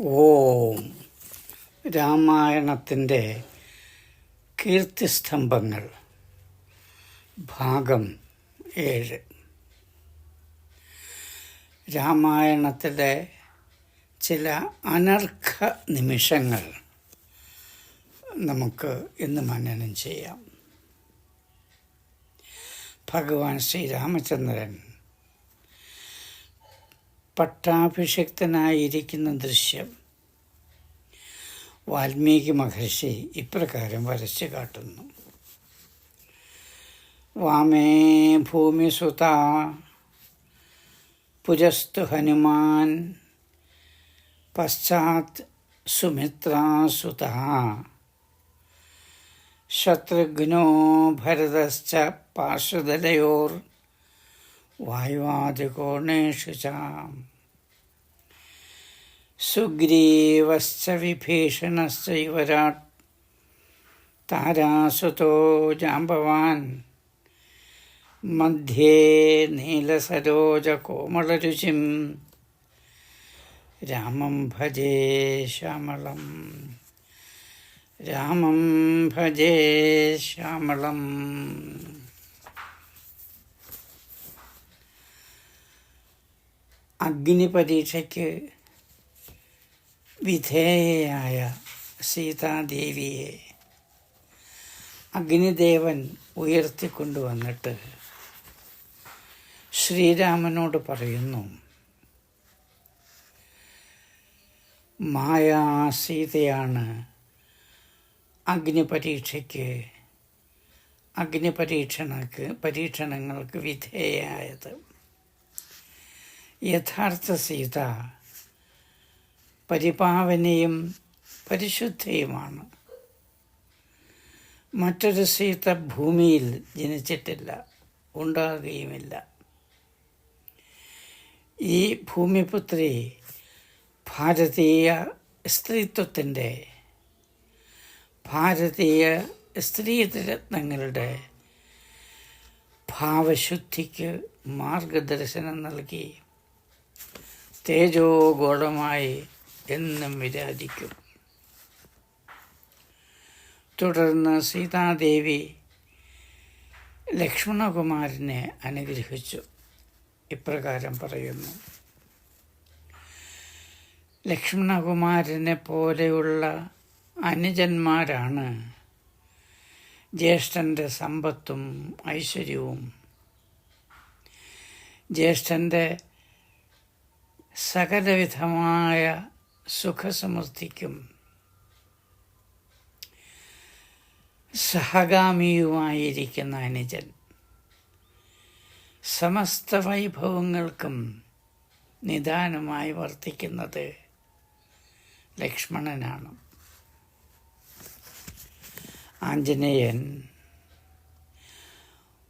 ഓം. രാമായണത്തിന്റെ കീർത്തിസ്തംഭങ്ങൾ ഭാഗം ഏഴ്. രാമായണത്തിലെ ചില അനർഘ നിമിഷങ്ങൾ നമുക്ക് ഇന്ന് മനനം ചെയ്യാം. ഭഗവാൻ ശ്രീരാമചന്ദ്രൻ പട്ടാഭിഷിക്തനായിരിക്കുന്ന ദൃശ്യം. വാൽമീകി മഹർഷി ഇപ്രകാരം വരച്ചു കാട്ടുന്നു. വാമേ ഭൂമിസുത പുരസ്തു ഹനുമാൻ പശ്ചാത് സുമിത്രാസുത ശത്രുഘ്നോ ഭരതശ്ച പാർശ്വദലയോർ वाय्वादिकोणेषु च। सुग्रीवश्च विभीषणश्च युवराट्। तारासुतो जाम्बवान्। मध्ये नीलसरोजकोमलरुचिं रामं भजे श्यामलम्। रामं भजे श्यामलम्। അഗ്നി പരീക്ഷയ്ക്ക് വിധേയയായ സീതാദേവിയെ അഗ്നിദേവൻ ഉയർത്തിക്കൊണ്ടുവന്നിട്ട് ശ്രീരാമനോട് പറയുന്നു മായാ സീതയാണ് അഗ്നി പരീക്ഷയ്ക്ക് അഗ്നി പരീക്ഷണക്ക് പരീക്ഷണങ്ങൾക്ക് വിധേയായത് യഥാർത്ഥ സീത പരിപാവനയും പരിശുദ്ധയുമാണ്. മറ്റൊരു സീത ഭൂമിയിൽ ജനിച്ചിട്ടില്ല ഉണ്ടാകുകയുമില്ല. ഈ ഭൂമിപുത്രി ഭാരതീയ സ്ത്രീത്വത്തിന്റെ ഭാരതീയ സ്ത്രീരത്നങ്ങളുടെ ഭാവശുദ്ധിക്ക് മാർഗദർശനം നൽകി തേജോഗോളമായി എന്നും വിരാജിക്കും. തുടർന്ന് സീതാദേവി ലക്ഷ്മണകുമാരനെ അനുഗ്രഹിച്ചു. ഇപ്രകാരം പറയുന്നു. ലക്ഷ്മണകുമാരനെ പോലെയുള്ള അനുജന്മാരാണ് ജ്യേഷ്ഠന്റെ സമ്പത്തും ഐശ്വര്യവും. ജ്യേഷ്ഠന്റെ സകലവിധമായ സുഖസമൃദ്ധിക്കും സഹഗാമിയുമായിരിക്കുന്ന അനുജൻ. സമസ്ത വൈഭവങ്ങൾക്കും നിദാനമായി വർത്തിക്കുന്നത് ലക്ഷ്മണനാണ്. ആഞ്ജനേയൻ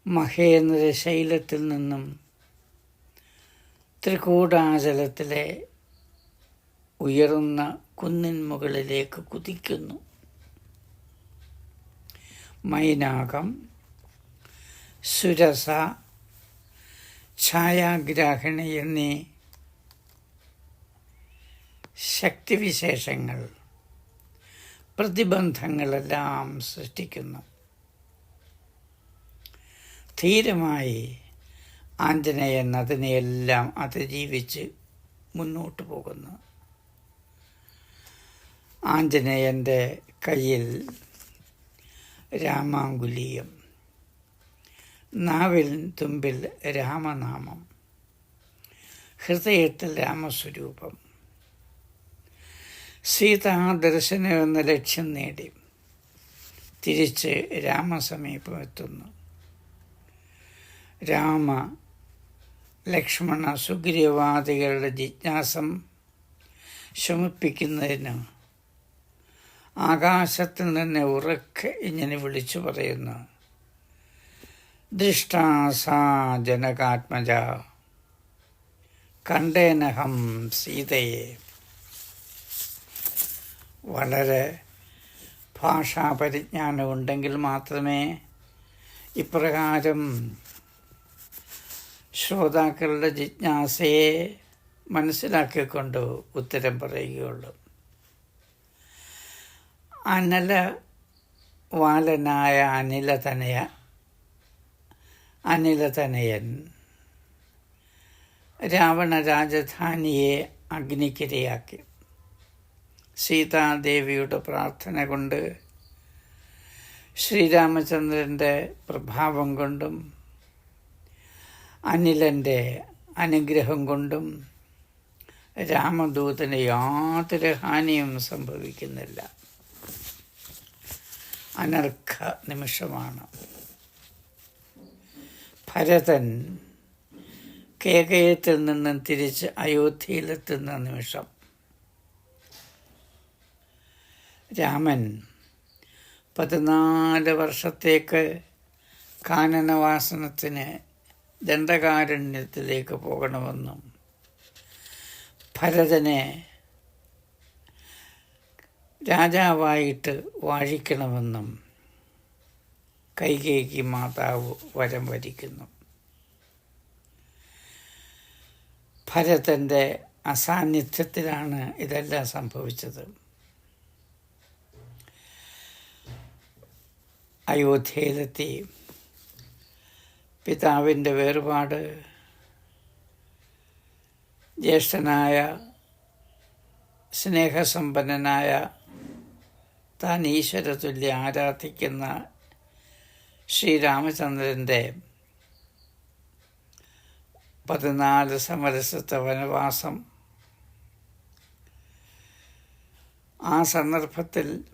മഹേന്ദ്രശൈലത്തിൽ നിന്നും ത്രികൂടാചലത്തിലെ ഉയർന്ന കുന്നിൻ മുകളിലേക്ക് കുതിക്കുന്നു. മൈനാകം സുരസ ഛായാഗ്രാഹിണി എന്നീ ശക്തിവിശേഷങ്ങൾ പ്രതിബന്ധങ്ങളെല്ലാം സൃഷ്ടിക്കുന്നു. ധീരമായി ആഞ്ജനേയൻ അതിനെയെല്ലാം അതിജീവിച്ച് മുന്നോട്ട് പോകുന്നു. ആഞ്ജനേയന്റെ കയ്യിൽ രാമാങ്കുലിയും നാവിൽ തുമ്പിൽ രാമനാമം ഹൃദയത്തിൽ രാമസ്വരൂപം സീതാ ദർശനം എന്ന ലക്ഷ്യം നേടി തിരിച്ച് രാമസമീപം എത്തുന്നു രാമ ലക്ഷ്മണ സുഗ്രീവാദികളുടെ ജിജ്ഞാസം ശമിപ്പിക്കുന്നതിന് ആകാശത്തിൽ നിന്ന് ഉറക്കെ ഇങ്ങനെ വിളിച്ചു പറയുന്നു. ദൃഷ്ടാസാ ജനകാത്മജ കണ്ടേനഹം സീതയെ. വളരെ ഭാഷാപരിജ്ഞാനം ഉണ്ടെങ്കിൽ മാത്രമേ ഇപ്രകാരം ശ്രോതാക്കളുടെ ജിജ്ഞാസയെ മനസ്സിലാക്കിക്കൊണ്ട് ഉത്തരം പറയുകയുള്ളൂ. അനല വാലനായ അനിലതനയ അനിലതനയൻ രാവണ രാജധാനിയെ അഗ്നിക്കിരയാക്കി. സീതാദേവിയുടെ പ്രാർത്ഥന കൊണ്ട് ശ്രീരാമചന്ദ്രന്റെ പ്രഭാവം കൊണ്ടും അനിലന്റെ അനുഗ്രഹം കൊണ്ടും രാമദൂതന് യാതൊരു ഹാനിയും സംഭവിക്കുന്നില്ല. അനർഘ നിമിഷമാണ്. ഭരതൻ കേകയത്തിൽ നിന്നും തിരിച്ച് അയോധ്യയിലെത്തുന്ന നിമിഷം രാമൻ പതിനാല് വർഷത്തേക്ക് കാനനവാസനത്തിന് ദണ്ഡകാരണ്യത്തിലേക്ക് പോകണമെന്നും ഭരതനെ രാജാവായിട്ട് വാഴിക്കണമെന്നും കൈകേക്ക് മാതാവ് വരം വരിക്കുന്നു. ഭരതന്റെ അസാന്നിധ്യത്തിലാണ് ഇതെല്ലാം സംഭവിച്ചത്. അയോധ്യയിലെത്തി പിതാവിന്റെ വേർപാട് ജ്യേഷ്ഠനായ സ്നേഹസമ്പന്നനായ താൻ ഈശ്വരതുല്യ ആരാധിക്കുന്ന ശ്രീരാമചന്ദ്രന്റെ പതിനാല് സമരസത്തെ വനവാസം. ആ സന്ദർഭത്തിൽ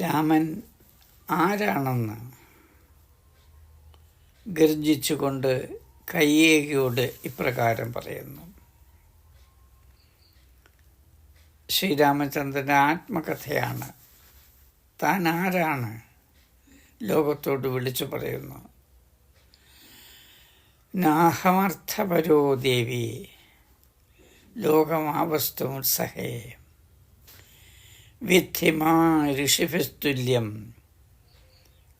രാമൻ ആരാണെന്ന് ഗർജിച്ചുകൊണ്ട് കയ്യേകിയോട് ഇപ്രകാരം പറയുന്നു. ശ്രീരാമചന്ദ്രന്റെ ആത്മകഥയാണ്. താൻ ആരാണ്? ലോകത്തോട് വിളിച്ചു പറയുന്നു. നാഹമർത്ഥപരോ ദേവി? ലോകമാവസ്തുമുത്സഹേ. വിദ്ധിമാ ഋഷിഭിസ്തുല്യം.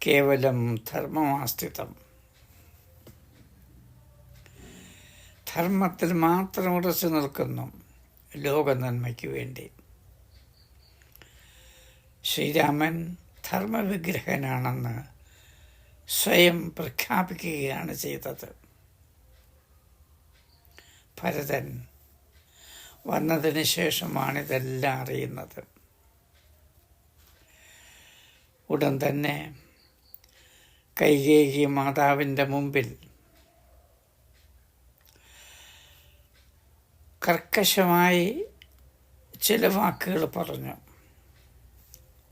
കേവലം ധർമ്മമാസ്ഥിതം ധർമ്മത്തിൽ മാത്രം ഉറച്ചു നിൽക്കുന്നു ലോക നന്മയ്ക്ക് വേണ്ടി. ശ്രീരാമൻ ധർമ്മവിഗ്രഹനാണെന്ന് സ്വയം പ്രഖ്യാപിക്കുകയാണ് ചെയ്തത്. ഭരതൻ വന്നതിന് ശേഷമാണ് ഇതെല്ലാം അറിയുന്നത്. ഉടൻ തന്നെ കൈകേകി മാതാവിന്റെ മുമ്പിൽ കർക്കശമായി ചില വാക്കുകൾ പറഞ്ഞു.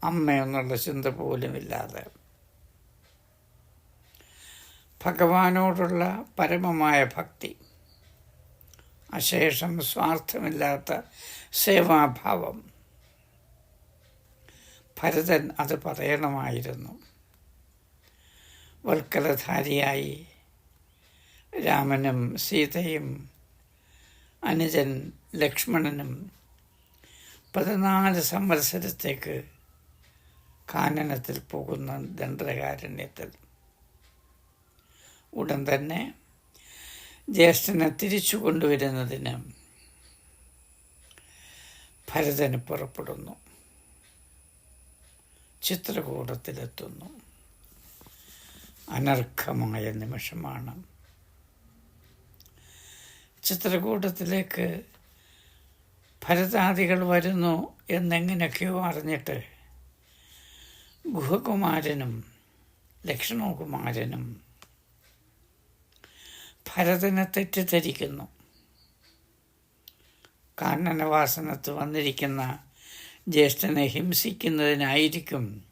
അമ്മയെന്നുള്ള ചിന്ത പോലുമില്ലാതെ. ഭഗവാനോടുള്ള പരമമായ ഭക്തി. അശേഷം സ്വാർത്ഥമില്ലാത്ത സേവാഭാവം. ഭരതൻ അത് പറയണമായിരുന്നു. വൽക്കലധാരിയായി രാമനും സീതയും അനുജൻ ലക്ഷ്മണനും പതിനാല് സംവത്സരത്തേക്ക് കാനനത്തിൽ പോകുന്ന ദണ്ഡകാരണ്യത്തിൽ. ഉടൻ തന്നെ ജ്യേഷ്ഠനെ തിരിച്ചു കൊണ്ടുവരുന്നതിന് ഭരതന് പുറപ്പെടുന്നു. ചിത്രകൂടത്തിലെത്തുന്നു. അനർഘമായ നിമിഷമാണ്. ചിത്രകൂടത്തിലേക്ക് ഭരതാദികൾ വരുന്നു എന്നെങ്ങനെയൊക്കെയോ അറിഞ്ഞിട്ട് ഗുഹകുമാരനും ലക്ഷ്മണകുമാരനും ഭരതനെ തെറ്റിദ്ധരിക്കുന്നു. കാനനവാസനത്ത് വന്നിരിക്കുന്ന ജ്യേഷ്ഠനെ ഹിംസിക്കുന്നതിനായിരിക്കും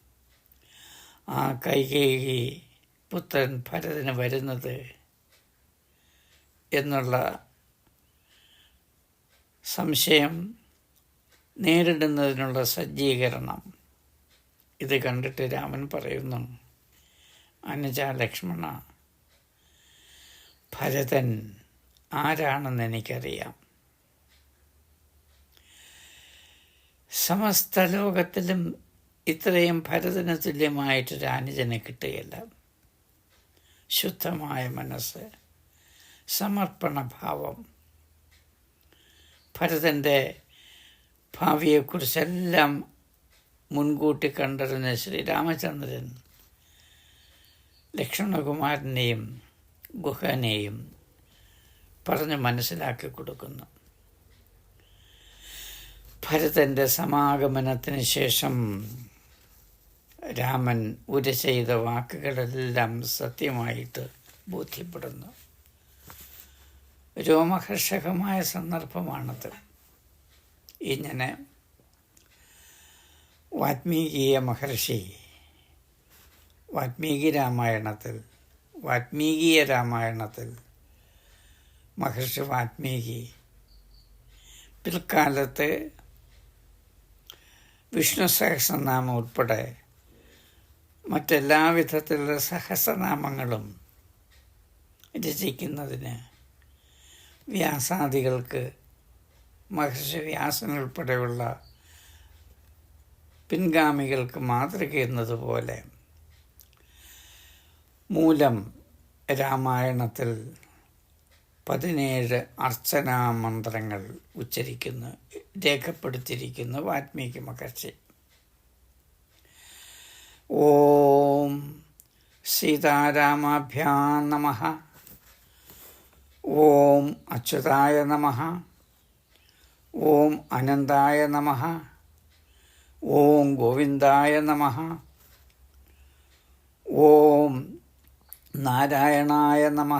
ആ കൈകേകി പുത്രൻ ഭരതന് വരുന്നത് എന്നുള്ള സംശയം നേരിടുന്നതിനുള്ള സജ്ജീകരണം. ഇത് കണ്ടിട്ട് രാമൻ പറയുന്നു അനുജ ലക്ഷ്മണ ഭരതൻ ആരാണെന്ന് എനിക്കറിയാം. സമസ്ത ലോകത്തിലും ഇത്രയും ഭരതന് തുല്യമായിട്ടൊരു അനുജനെ കിട്ടുകയില്ല. ശുദ്ധമായ മനസ്സ് സമർപ്പണഭാവം ഭരതന്റെ ഭാവിയെക്കുറിച്ചെല്ലാം മുൻകൂട്ടി കണ്ടിരുന്ന ശ്രീരാമചന്ദ്രൻ ലക്ഷ്മണകുമാരനെയും ഗുഹനെയും പറഞ്ഞ് മനസ്സിലാക്കി കൊടുക്കുന്നു. ഭരതന്റെ സമാഗമനത്തിന് ശേഷം രാമൻ ഉര ചെയ്ത വാക്കുകളെല്ലാം സത്യമായിട്ട് ബോധ്യപ്പെടുന്നു. രോമഹർഷകമായ സന്ദർഭമാണത്. ഇങ്ങനെ വാത്മീകീയ മഹർഷി വാത്മീകി രാമായണത്തിൽ വാത്മീകീയ രാമായണത്തിൽ മഹർഷി വാത്മീകി പിൽക്കാലത്ത് വിഷ്ണു സഹസ്രനാമം ഉൾപ്പെടെ മറ്റെല്ലാ വിധത്തിലുള്ള സഹസ്രനാമങ്ങളും രചിക്കുന്നതിന് വ്യാസാദികൾക്ക് മഹർഷി വ്യാസൻ ഉൾപ്പെടെയുള്ള പിൻഗാമികൾക്ക് മാതൃക എന്നതുപോലെ മൂലം രാമായണത്തിൽ പതിനേഴ് അർച്ചനാ മന്ത്രങ്ങൾ ഉച്ചരിക്കുന്നു രേഖപ്പെടുത്തിയിരിക്കുന്നു വാൽമീകി മഹർഷി. ഓം സീതാരാമാഭ്യാ നമ. ഓം അച്യുതായ നമ. ഓം അനന്തായ നമ. ഓം ഗോവിന്ദായ നമ. ഓം നാരായണായ നമ.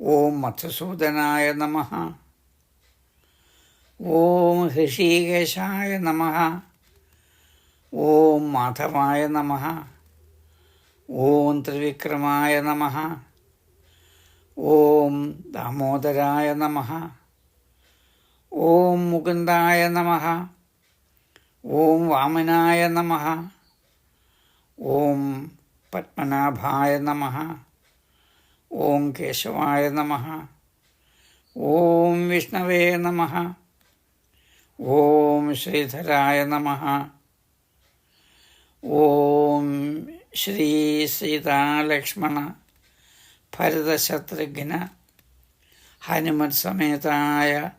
ഓം മധുസൂദനായ നമ. ഓം ഹൃഷീകേശായ നമ. ഓം മാധവായ നമ. ഓം ത്രിവിക്രമായ നമ. ഓം ദാമോദരായ നമ. ഓം മുകുന്ദായ നമ. ഓം വാമനായ നമ. ഓം പത്മനാഭായ നമ. ഓം കേശവായ നമ. ഓം വിഷ്ണവേ നമ. ഓം ശ്രീധരായ നമ. ഓം ശ്രീ സീതാലക്ഷ്മണ. ഭരതശത്രുഘ്ന ഹനുമൻ സമേതായ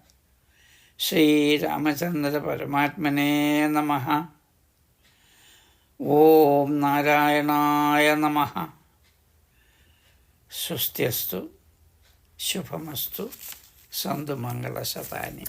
ശ്രീരാമചന്ദ്ര പരമാത്മനേ നമ. ഓം നാരായണായ നമ. സ്വസ്ത്യസ്തു ശുഭമസ്തു സന്തു മംഗളശതാനി.